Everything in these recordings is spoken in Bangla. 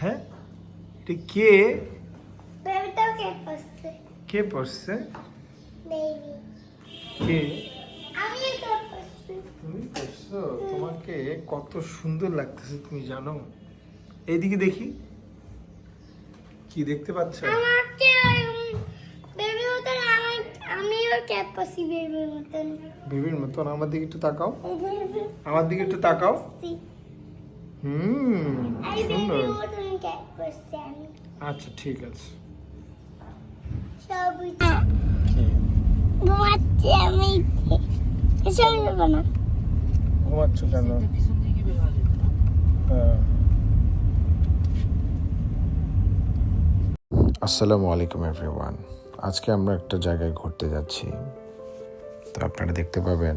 হ্যাঁ? এটা কে? কে পড়ছে? কে তুমি পড়ছো? তোমাকে কত সুন্দর লাগতেছে তুমি জানো? এইদিকে দেখি। কি দেখতে পাচ্ছ? আমাকে বেবি মতন আমিও বেবির মতন? বেবির মতন আমার দিকে একটু তাকাও। আমার দিকে একটু তাকাও। হুম সুন্দর। আচ্ছা ঠিক আছে। ঘুমাচ্ছি কেন? হ্যাঁ। আসসালামু আলাইকুম এভরিওয়ান। আজকে আমরা একটা জায়গায় ঘুরতে যাচ্ছি। তো আপনারা দেখতে পাবেন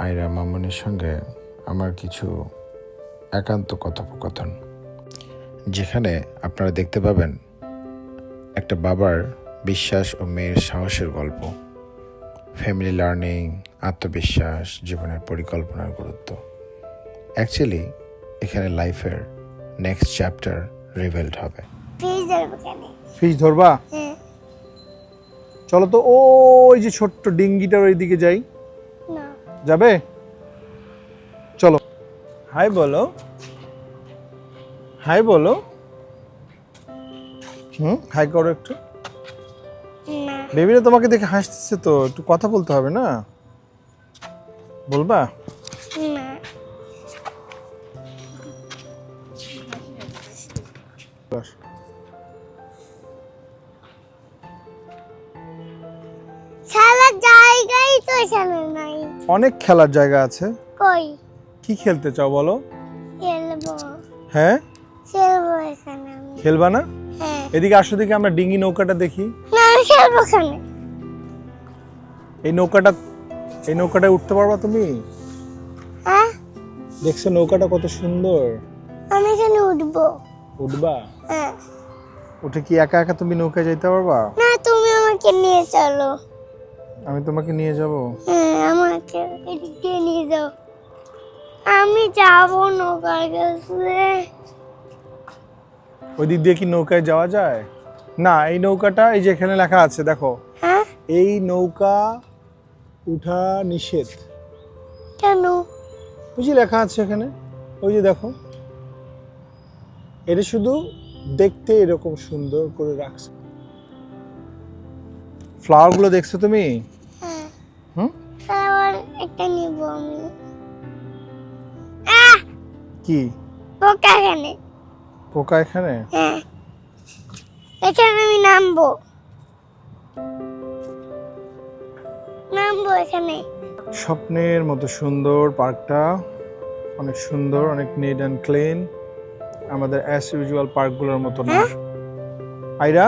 আয়রা মামুনের সঙ্গে আমার কিছু একান্ত কথোপকথন। যেখানে আপনারা দেখতে পাবেন একটা বাবার বিশ্বাস ও মেয়ের সাহসের গল্প। ফ্যামিলি লার্নিং আত্মবিশ্বাস জীবনের পরিকল্পনার গুরুত্ব। অ্যাকচুয়ালি এখানে লাইফের নেক্সট চ্যাপ্টার রিভেলড হবে। ফিস ফিশ ধরবা? হ্যাঁ। চলো তো ওই যে ছোট্ট ডিঙ্গিটার ওই দিকে যাই যাবে? চলো। হাই বলো। হাই বলো। হুম হাই করো একটু। বেবিরা তোমাকে দেখে হাসতেছে তো একটু কথা বলতে হবে না? বলবা? না। খেলার জায়গাই তো এখানে নাই। অনেক খেলার জায়গা আছে। কই? কি খেলতে চাও বলো? খেলব। হ্যাঁ? খেলব এখানে আমি। খেলবা না? হ্যাঁ। এদিকে আসো দেখি আমরা ডিঙ্গি নৌকাটা দেখি। না আমি খেলব এখানে এই নৌকাটা এই নৌকাটায় উঠতে পারবা তুমি? হ্যাঁ? দেখছ নৌকাটা কত সুন্দর? আমি এখানে উঠবো। উঠবা? হ্যাঁ। উঠে কি একা একা তুমি নৌকায় যাইতে পারবা? না তুমি আমাকে নিয়ে চলো। আমি তোমাকে নিয়ে যাব। হ্যাঁ আমাকে এদিক নিয়ে যাও। আমি যাব নৌকার কাছে। ওই দিক দিয়ে কি নৌকায় যাওয়া যায়? না এই নৌকাটা এই যে এখানে লেখা আছে দেখো। হ্যাঁ? এই নৌকা উঠা নিষেধ। কেন? ওই যে লেখা আছে এখানে ওই যে দেখো। এটা শুধু দেখতে এরকম সুন্দর করে রাখছে। ফ্লাওয়ারগুলো দেখছ তুমি? হ্যাঁ। হুম? আবার একটা নিব আমি। কি? পোকা পোকা এখানে? হ্যাঁ। এখানে আমি নামবো। নামবো এখানে। স্বপ্নের মতো সুন্দর পার্কটা অনেক সুন্দর অনেক নিট অ্যান্ড ক্লিন আমাদের অ্যাজ ইউজুয়াল পার্কগুলোর মতো না। আইরা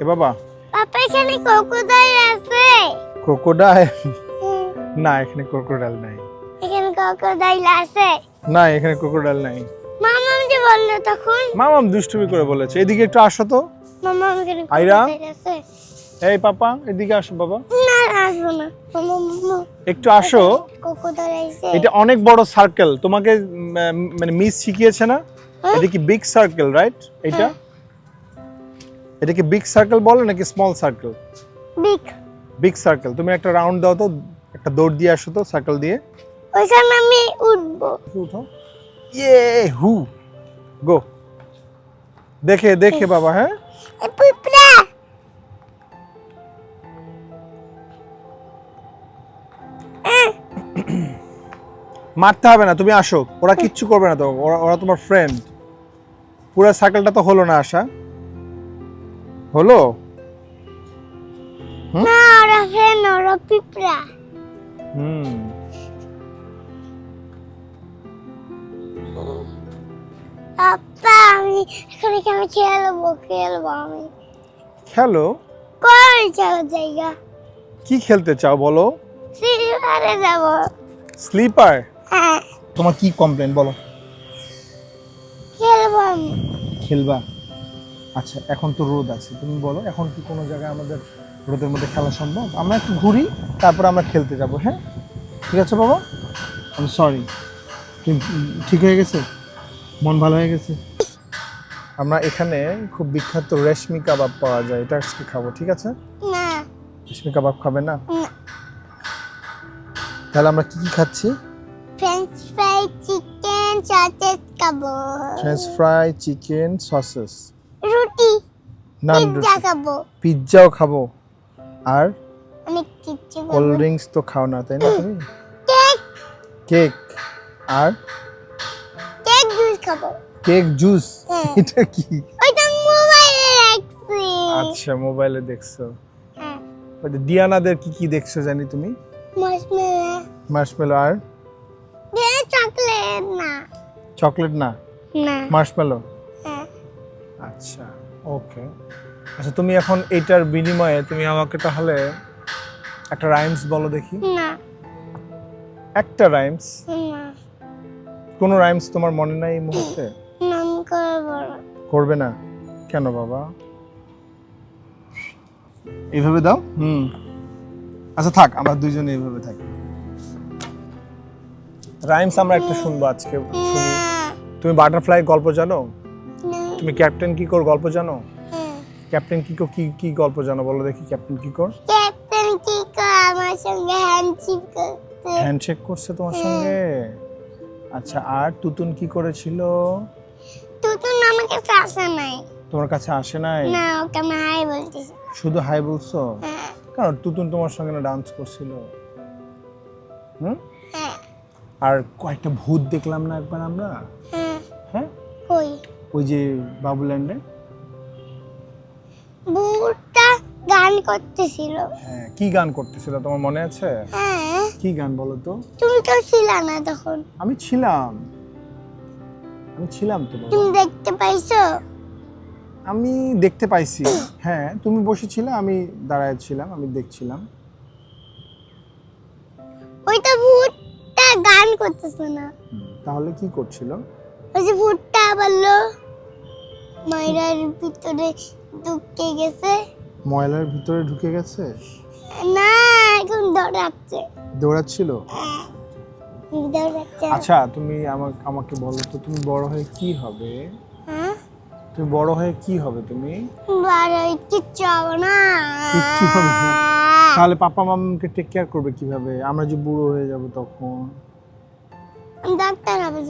এ বাবা। পাপা এখানে কোকোদাইল আছে। ক্রোকোডাইল? না এখানে ক্রোকোডাইল নাই। এখানে কোকোদাইল আছে। না এখানে ক্রোকোডাইল নাই। বলল তখন? মামাম দুষ্টুমি করে বলেছে। এদিকে একটু আসো তো। মামা এখানে আইরা? এই পাপা এদিকে আসো বাবা। না আসব না। একটু আসো। এটা অনেক বড় সার্কেল তোমাকে মানে মিস শিখিয়েছে না? হ্যাঁ। এটা কি বিগ সার্কেল রাইট এটা? এটা কি বিগ সার্কেল বলে নাকি small circle big big circle তুমি একটা রাউন্ড দাও তো একটা দৌড় দিয়ে আসো তো সার্কেল দিয়ে। ওইখানে আমি উঠবো। উঠো। ইয়ে হু গো দেখে দেখে বাবা হ্যাঁ? পিঁপড়া! মারতে হবে না তুমি আসো। ওরা কিচ্ছু করবে না তো ওরা ওরা তোমার ফ্রেন্ড পুরো সাইকেলটা তো হলো না আসা হলো? না ওরা ফ্রেন্ড ওরা পিঁপড়া। হুম। পাপা আমি এখন এখানে খেলব খেলব আমি। খেলো? কই যাব জায়গা? কি খেলতে চাও বলো? সিলভারে যাব। স্লিপার হ্যাঁ। তোমার কি কমপ্লেন বলো? খেলব আমি। খেলবা? আচ্ছা এখন তো রোদ আছে। তুমি বলো এখন কি কোনো জায়গায় আমাদের রোদের মধ্যে খেলা সম্ভব? আমরা একটু ঘুরি তারপর আমরা খেলতে যাব হ্যাঁ? ঠিক আছে বাবা? আমি সরি ঠিক হয়ে গেছে? মন ভালো হয়ে গেছে? আমরা এখানে খুব বিখ্যাত রেশমি কাবাব পাওয়া যায়। এটা আজকে খাব ঠিক আছে? না। রেশমি কাবাব খাবে না? তাহলে আমরা কি কি খাচ্ছি? ফ্রেঞ্চ ফ্রাই চিকেন সসেস খাব। ফ্রেঞ্চ ফ্রাই চিকেন সসেস রুটি নান পিৎজা খাব। পিৎজাও খাব। আর অনেক কিছু কোল্ড ড্রিঙ্কস তো খাও না তাই না তুমি? কেক কেক আর খাব। Cake juice? হ্যাঁ। এটা কি? ওইটা মোবাইলে রাখছি। আচ্ছা মোবাইলে দেখছ। হ্যাঁ। ডিয়ানাদের কি কি দেখছ জানি তুমি? মশমেলা মার্শমেলো আর? চকলেট না। চকলেট না? না। মার্শমেলো হ্যাঁ। আচ্ছা ওকে। আচ্ছা তুমি এখন এটার বিনিময়ে তুমি আমাকে তাহলে একটা রাইমস বলো দেখি। না। একটা রাইমস? না। কোনো রাইমস তোমার মনে নাই এই মুহূর্তে? নাম করব করবে না? কেন বাবা? এইভাবে দাও? হুম। আচ্ছা থাক আমরা দুইজনে এইভাবে থাকি। রাইমস আমরা একটা শুনব আজকে শুনি। তুমি বাটারফ্লাই গল্প জানো? তুমি ক্যাপ্টেন কিকোর গল্প জানো? ক্যাপ্টেন কিকো কি কি গল্প জানো? বলো দেখি ক্যাপ্টেন কিকোর ক্যাপ্টেন কি করে আমার সঙ্গে হ্যান্ডশিপ করতে। হ্যান্ডশেক করছে তোমার সঙ্গে? আচ্ছা আর তুতুন কি করেছিল? তুতুন আমাকে আসে নাই। তোমার কাছে আসে নাই? না ওকে আমি হাই বলতেছি। শুধু হাই বলছো? হ্যাঁ। কারণ তুতুন তোমার সঙ্গে না ডান্স করছিল? হুম? হ্যাঁ। আর কয়েকটা ভূত দেখলাম না একবার আমরা? হ্যাঁ। হ্যাঁ? কই? ওই যে বাবুল্যান্ডে গান করতেছিল। হ্যাঁ কি গান করতেছিল তোমার মনে আছে? হ্যাঁ। কি গান বলো তো? তুমি তো ছিল না তখন। আমি ছিলাম। আমি ছিলাম তো তুমি দেখতে পাইছো? আমি দেখতে পাইছি। হ্যাঁ তুমি বসেছিলে আমি দাঁড়ায় ছিলাম আমি দেখছিলাম। ওইটা ভূতটা গান করতেছে না। তাহলে কি করছিল? ওই যে ভূতটা বলল মায়েরার ভিতরে ঢুকে গেছে। ময়লার ভিতরে ঢুকে গেছে? না এখন দৌড়াচ্ছে। দৌড়াচ্ছিল? হ্যাঁ, দৌড়াচ্ছে। আচ্ছা তুমি আমাকে আমাকে বলো তো তুমি বড় হয়ে কি হবে? হ্যাঁ? তুমি বড় হয়ে কি হবে তুমি? বারো কিচ্ছু হবে না। কিচ্ছু হবে না। তাহলে পাপা মামাকে টেক কেয়ার করবে কীভাবে? আমরা যে বুড়ো হয়ে যাব তখন। ডাক্তার হবে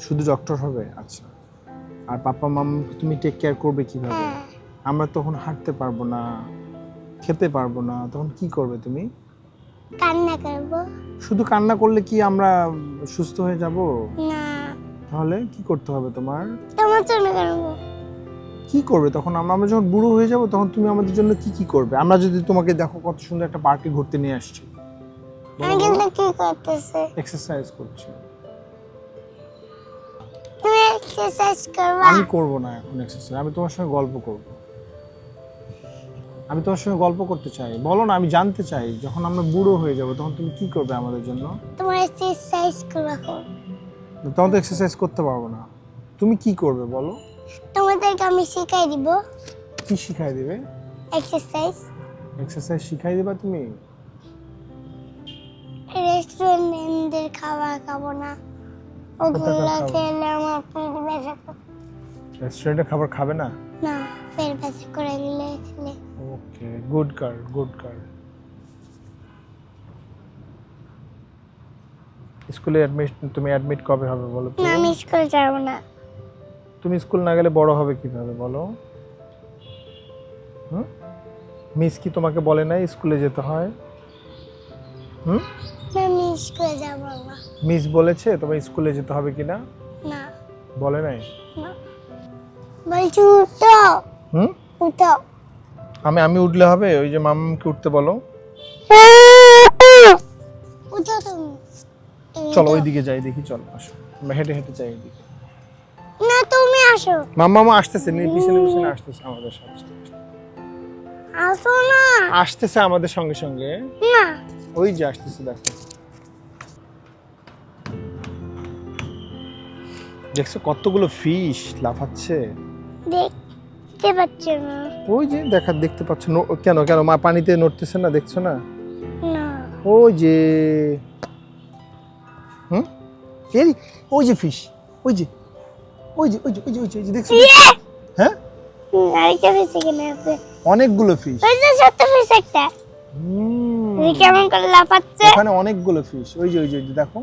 শুধু। ডক্টর হবে? আচ্ছা। আর পাপা মামাকে তুমি টেক কেয়ার করবে কীভাবে? হ্যাঁ। আমরা তখন হাঁটতে পারব না খেতে পারব না তখন কি করবে তুমি? কান্না করব। শুধু কান্না করলে কি আমরা সুস্থ হয়ে যাব? না। তাহলে কি করতে হবে তোমার? তোমার জন্য করব। কি করবে তখন? আমরা আমরা যখন বুড়ো হয়ে যাব তখন তুমি আমাদের জন্য কি কি করবে? আমরা যদি তোমাকে দেখো কত সুন্দর একটা পার্কে ঘুরতে নিয়ে আসছি। আমি কিন্তু কি করতেছে? এক্সারসাইজ করছি। তুমি এক্সারসাইজ করবা? আমি করব না এখন এক্সারসাইজ আমি তোমার সঙ্গে গল্প করব। আমি তোমার সঙ্গে গল্প করতে চাই। বলো না আমি জানতে চাই যখন আমরা বুড়ো হয়ে যাব তখন তুমি কি করবে আমাদের জন্য? তোমার এক্সারসাইজ করবা। তখন তো এক্সারসাইজ করতে পারব না। তুমি কি করবে বলো? তোমাদেরকে আমি শিখাই দিব। কি শিখাই দিবে? এক্সারসাইজ এক্সারসাইজ শিখাই দিবা তুমি? রেস্টুরেন্টের খাবার খাব না। ওগুলো? খেলে আমার পেট ব্যথা করে। রেস্টুরেন্টে খাবার খাবে না? না পেট ব্যথা করে গেলে খেলে। Okay good girl good girl স্কুলে অ্যাডমিট তুমি অ্যাডমিট কবে হবে বলো তো? আমি স্কুল যাব না। তুমি স্কুল না গেলে বড় হবে কীভাবে বলো? হুম? মিস কি তোমাকে বলে নাই স্কুলে যেতে হয়? হুম? না, আমি স্কুলে যাব না। মিস বলেছে তোমার স্কুলে যেতে হবে কিনা? না। বলে নাই? না। বলছি উঠো। হুম? উঠো। আমি আমি উঠলে হবে ওই যে মামাকে উঠতে বলো। চলো উঠো। ওই দিকে যাই দেখি চলো আসো। আমরা হেঁটে হেঁটে যাই ওইদিকে না তুমি আসো। মাম্মা মামা আসতেছে নি পিছনে পিছনে আসতেছে আমাদের সঙ্গে সঙ্গে। আসো না। আসতেছে আমাদের সঙ্গে সঙ্গে। না। ওই যে আসতেছে দেখো। দেখছ কতগুলো ফিশ লাফাচ্ছে? দেখতে পাচ্ছ না ওই যে দেখা দেখতে পাচ্ছ কেন কেন মা পানিতে নড়তেছে না দেখছ না না ওই যে হুম এই ওই যে ফিশ ওই যে ওই যে ওই যে ওই যে ওই যে ওই যে দেখছ হুম, আরেকটা ফিস এখানে আছে অনেকগুলো ফিশ ওই যে ছোট্ট ফিস একটা যে কেমন করে লাফাচ্ছে ওখানে অনেকগুলো ফিশ ওই যে ওই যে দেখো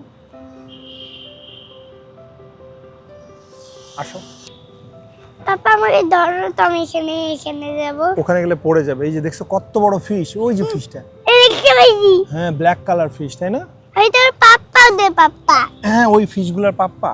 আসো পাপা এই ধরো তো আমি এখানে এখানে যাব। ওখানে গেলে পড়ে যাবে। এই যে দেখছ কত বড় ফিশ ওই যে ফিশটা এই দেখতে পাইছি। হ্যাঁ ব্ল্যাক কালার ফিশ তাই না? ওই তোর পাপ্পা দে পাপ্পা। হ্যাঁ ওই ফিশগুলোর পাপ্পা।